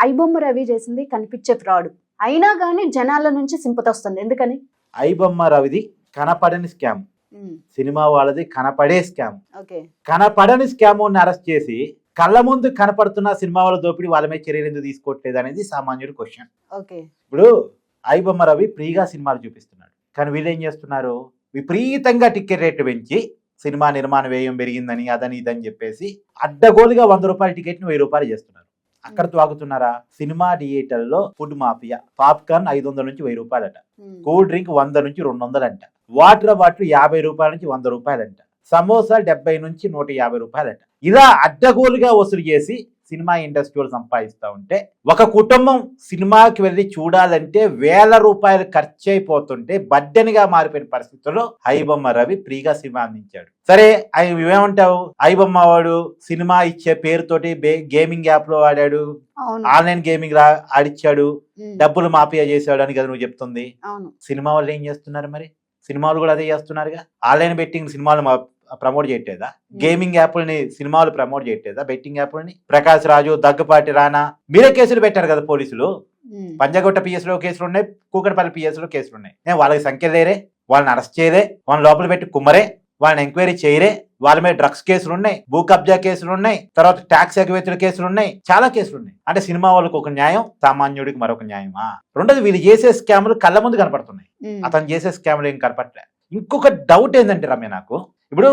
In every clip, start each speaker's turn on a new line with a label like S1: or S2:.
S1: ఐబొమ్మ రవి చేసింది కనిపించే ఫ్రాడ్ అయినా కానీ జనాల నుంచి సింపతి వస్తుంది. ఎందుకని?
S2: ఐబొమ్మ రవిది కనపడని స్కామ్ సినిమా వాళ్ళది కనపడే స్కామ్ కనపడని స్కామ్ అరెస్ట్ చేసి కళ్ళ ముందు కనపడుతున్న సినిమా వాళ్ళ దోపిడీ వాళ్ళ మీద చర్యలు ఎందుకు తీసుకోవట్లేదు అనేది సామాన్యుడి క్వశ్చన్
S1: ఓకే.
S2: ఇప్పుడు ఐబొమ్మ రవి ఫ్రీగా సినిమాలు చూపిస్తున్నాడు. కానీ వీళ్ళు ఏం చేస్తున్నారు? విపరీతంగా టికెట్ రేట్లు పెంచి సినిమా నిర్మాణ వ్యయం పెరిగిందని అదని ఇదని చెప్పేసి అడ్డగోలుగా వంద రూపాయల టికెట్ని వెయ్యి రూపాయలు చేస్తున్నారు. అక్కడ తాగుతున్నారా సినిమా థియేటర్లో ఫుడ్ మాఫియా. పాప్కార్న్ ఐదు వందల నుంచి వెయ్యి రూపాయలట. కూల్ డ్రింక్ వంద నుంచి రెండు వందలంట వాటర్ బాటిల్ యాభై రూపాయల నుంచి వంద రూపాయలంట. సమోసా డెబ్బై నుంచి నూట యాభై రూపాయలంట. ఇలా అడ్డగోలుగా వసూలు చేసి సినిమా ఇండస్ట్రీలో సంపాదిస్తూ ఉంటే ఒక కుటుంబం సినిమాకి వెళ్ళి చూడాలంటే వేల రూపాయలు ఖర్చు అయిపోతుంటే బడ్డనిగా మారిపోయిన పరిస్థితుల్లో ఐబొమ్మ రవి ఫ్రీగా సినిమా అందించాడు. సరే ఏమంటావు ఐబొమ్మ వాడు సినిమా ఇచ్చే పేరుతోటి గేమింగ్ యాప్లో ఆడాడు ఆన్లైన్ గేమింగ్ ఆడిచ్చాడు. డబ్బులు మాఫియా చేశాడు అని కదా నువ్వు చెప్తుంది. సినిమా వాళ్ళు ఏం చేస్తున్నారు మరి? సినిమాలు కూడా అదే చేస్తున్నారుగా? ఆన్లైన్ బెట్టింగ్ సినిమాలు మా- ప్రమోట్ చేయట్లేదా? గేమింగ్ యాప్లని సినిమాలు ప్రమోట్ చేయట్లేదా? బెట్టింగ్ యాప్లని? ప్రకాష్ రాజు దగ్గపాటి రానా? మీరే కేసులు పెట్టారు కదా పోలీసులు? పంజగుట్ట పిఎస్లో కేసులు ఉన్నాయి కూకటపల్లి పిఎస్లో కేసులు ఉన్నాయి నేను వాళ్ళకి సంఖ్య లేరే వాళ్ళని అరెస్ట్ చేయరే వాళ్ళని లోపల పెట్టి కుమ్మరే వాళ్ళని ఎంక్వైరీ చేయరే వాళ్ళ మీద డ్రగ్స్ కేసులు ఉన్నాయి భూ కబ్జా కేసులు ఉన్నాయి తర్వాత ట్యాక్స్ ఎగవేతుల కేసులు ఉన్నాయి చాలా కేసులు ఉన్నాయి అంటే సినిమా వాళ్ళకి ఒక న్యాయం సామాన్యుడికి మరొక న్యాయమా? రెండోది వీళ్ళు చేసే స్కాములు కళ్ళ ముందు కనపడుతున్నాయి. అతను చేసే స్కామ్లు ఏం కనపట్లే ఇంకొక డౌట్ ఏంటంటే రమ్య నాకు ఇప్పుడు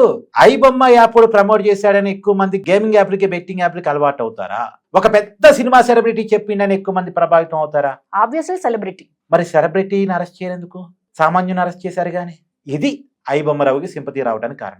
S2: ఐబొమ్మ యాప్ ప్రమోట్ చేశాడని ఎక్కువ మంది గేమింగ్ యాప్లకి బెట్టింగ్ యాప్లకి అలవాటు అవుతారా? ఒక పెద్ద సినిమా సెలబ్రిటీ చెప్పిండని ఎక్కువ మంది ప్రభావితం అవుతారా?
S1: ఆబ్వియస్లీ సెలబ్రిటీ
S2: మరి సెలబ్రిటీని అరెస్ట్ చేయనందుకు? సామాన్యుని అరెస్ట్ చేశారు కానీ? ఇది ఐబొమ్మ రావుకి సింపతి రావడానికి కారణం.